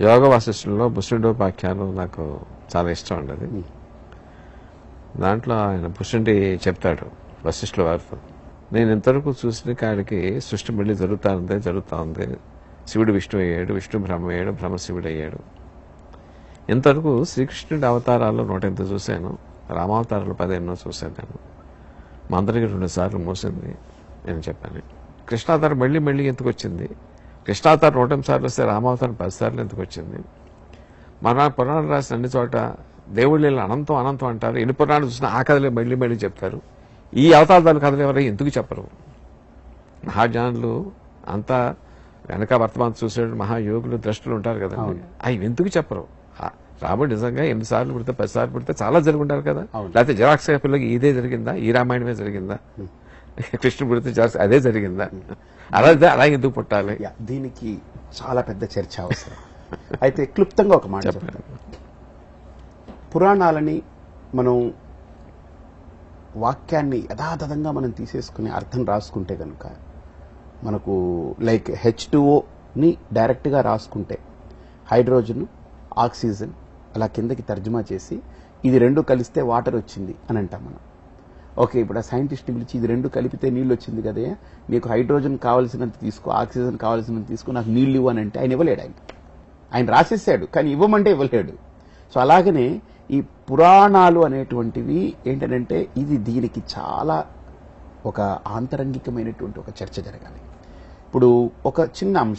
యోగ వాసిష్ఠుల్లో బుష్ణుడోపాఖ్యానం నాకు చాలా ఇష్టం ఉండదు దాంట్లో ఆయన పుష్యుడి చెప్తాడు వశిష్ఠుల వారితో. నేను ఇంతవరకు చూసిన కాడికి సృష్టి మళ్ళీ జరుగుతా ఉంది జరుగుతూ ఉంది శివుడు విష్ణు అయ్యాడు విష్ణు బ్రహ్మ అయ్యాడు బ్రహ్మ శివుడు అయ్యాడు ఇంతవరకు శ్రీకృష్ణుడి అవతారాల్లో నూట ఎంత చూశాను రామావతారాలు పదిహేనో చూశాను నేను. మా అందరికి రెండు సార్లు నేను చెప్పాను. కృష్ణావతారం మళ్ళీ మళ్ళీ ఎందుకు వచ్చింది? కృష్ణావతారం నూట ఎనిమిది సార్లు వస్తే రామావతారం పది సార్లు ఎందుకు వచ్చింది? మన పురాణం రాసిన అన్ని చోట దేవుళ్ళు అనంతం అనంతం అంటారు. ఎన్ని పురాణాలు చూసినా ఆ కథలే మళ్ళీ మళ్ళీ చెప్తారు. ఈ అవతారాల కథలు ఎవరు ఎందుకు చెప్పరు? మహాజ్ఞానులు అంతా వెనక వర్తమానం చూసే మహాయోగులు ద్రష్టులు ఉంటారు కదా అవి ఎందుకు చెప్పరు? రాముడు నిజంగా ఎన్నిసార్లు పుడితే పది సార్లు పుడితే చాలా జరిగి ఉంటారు కదా. లేకపోతే జరాక్స్ పిల్లకి ఇదే జరిగిందా? ఈ రామాయణమే జరిగిందా? పుడితే జరాక్స్ అదే జరిగిందా? అలా అలా ఎందుకు పుట్టాలి? యా, దీనికి చాలా పెద్ద చర్చ అవసరం. అయితే క్లుప్తంగా ఒక మాట పురాణాలని మనం వాక్యాన్ని యథాతథంగా మనం తీసేసుకుని అర్థం రాసుకుంటే కనుక మనకు లైక్ హెచ్ని డైరెక్ట్గా రాసుకుంటే హైడ్రోజన్ ఆక్సిజన్ అలా కిందకి తర్జుమా చేసి ఇది రెండు కలిస్తే వాటర్ వచ్చింది అని అంటాం మనం. ఓకే ఇప్పుడు ఆ సైంటిస్ట్ పిలిచి ఇది రెండు కలిపితే నీళ్ళు వచ్చింది కదా నీకు హైడ్రోజన్ కావాల్సినంత తీసుకో ఆక్సిజన్ కావాల్సినంత తీసుకో నాకు నీళ్ళు ఇవ్వనంటే అంటే ఆయన ఇవ్వలేడు ఆయన. ఆయన రాసేసాడు కానీ ఇవ్వమంటే ఇవ్వలేడు. సో అలాగనే ఈ పురాణాలు అనేటువంటివి ఏంటంటే ఇది దీనికి చాలా ఒక ఆంతరంగికమైనటువంటి ఒక చర్చ జరగాలి. ఇప్పుడు ఒక చిన్న అంశం.